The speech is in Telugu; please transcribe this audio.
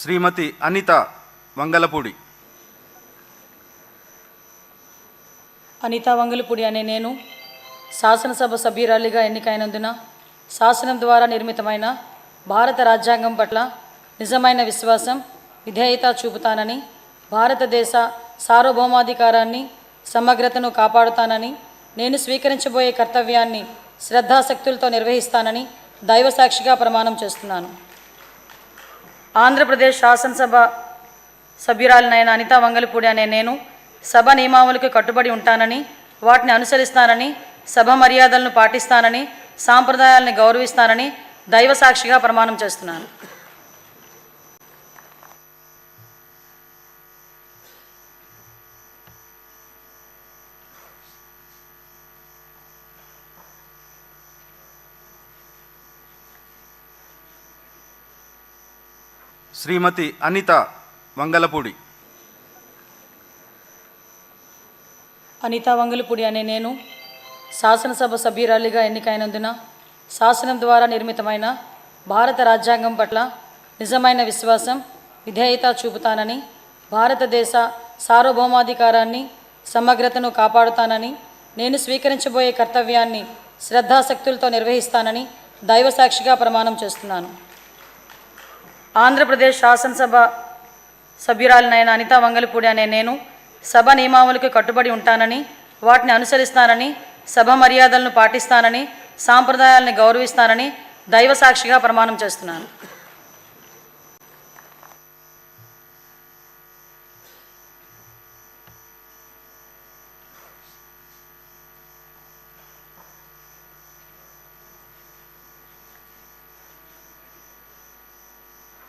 శ్రీమతి అనిత వంగలపూడి. అనితా వంగలపూడి అనే నేను శాసనసభ సభ్యురాలిగా ఎన్నికైనందున శాసనం ద్వారా నిర్మితమైన భారత రాజ్యాంగం పట్ల నిజమైన విశ్వాసం విధేయత చూపుతానని భారతదేశ సార్వభౌమాధికారాన్ని సమగ్రతను కాపాడుతానని నేను స్వీకరించబోయే కర్తవ్యాన్ని శ్రద్ధాశక్తులతో నిర్వహిస్తానని దైవసాక్షిగా ప్రమాణం చేస్తున్నాను. ఆంధ్రప్రదేశ్ శాసనసభ సభ్యురాలినైన అనితా వంగలపూడి అనే నేను సభ నియమావళికి కట్టుబడి ఉంటానని వాటిని అనుసరిస్తానని సభ మర్యాదలను పాటిస్తానని సాంప్రదాయాలను గౌరవిస్తానని దైవ సాక్షిగా ప్రమాణం చేస్తున్నాను. శ్రీమతి అనిత వంగలపూడి. అనితా వంగలపూడి అనే నేను శాసనసభ సభ్యురాలిగా ఎన్నికైనందున శాసనం ద్వారా నిర్మితమైన భారత రాజ్యాంగం పట్ల నిజమైన విశ్వాసం విధేయత చూపుతానని భారతదేశ సార్వభౌమాధికారాన్ని సమగ్రతను కాపాడుతానని నేను స్వీకరించబోయే కర్తవ్యాన్ని శ్రద్ధాశక్తులతో నిర్వహిస్తానని దైవసాక్షిగా ప్రమాణం చేస్తున్నాను. ఆంధ్రప్రదేశ్ శాసనసభ సభ్యురాలినైన అనితా వంగలపూడి అనే నేను సభ నియమావళికి కట్టుబడి ఉంటానని వాటిని అనుసరిస్తానని సభ మర్యాదలను పాటిస్తానని సాంప్రదాయాలను గౌరవిస్తానని దైవ సాక్షిగా ప్రమాణం చేస్తున్నాను.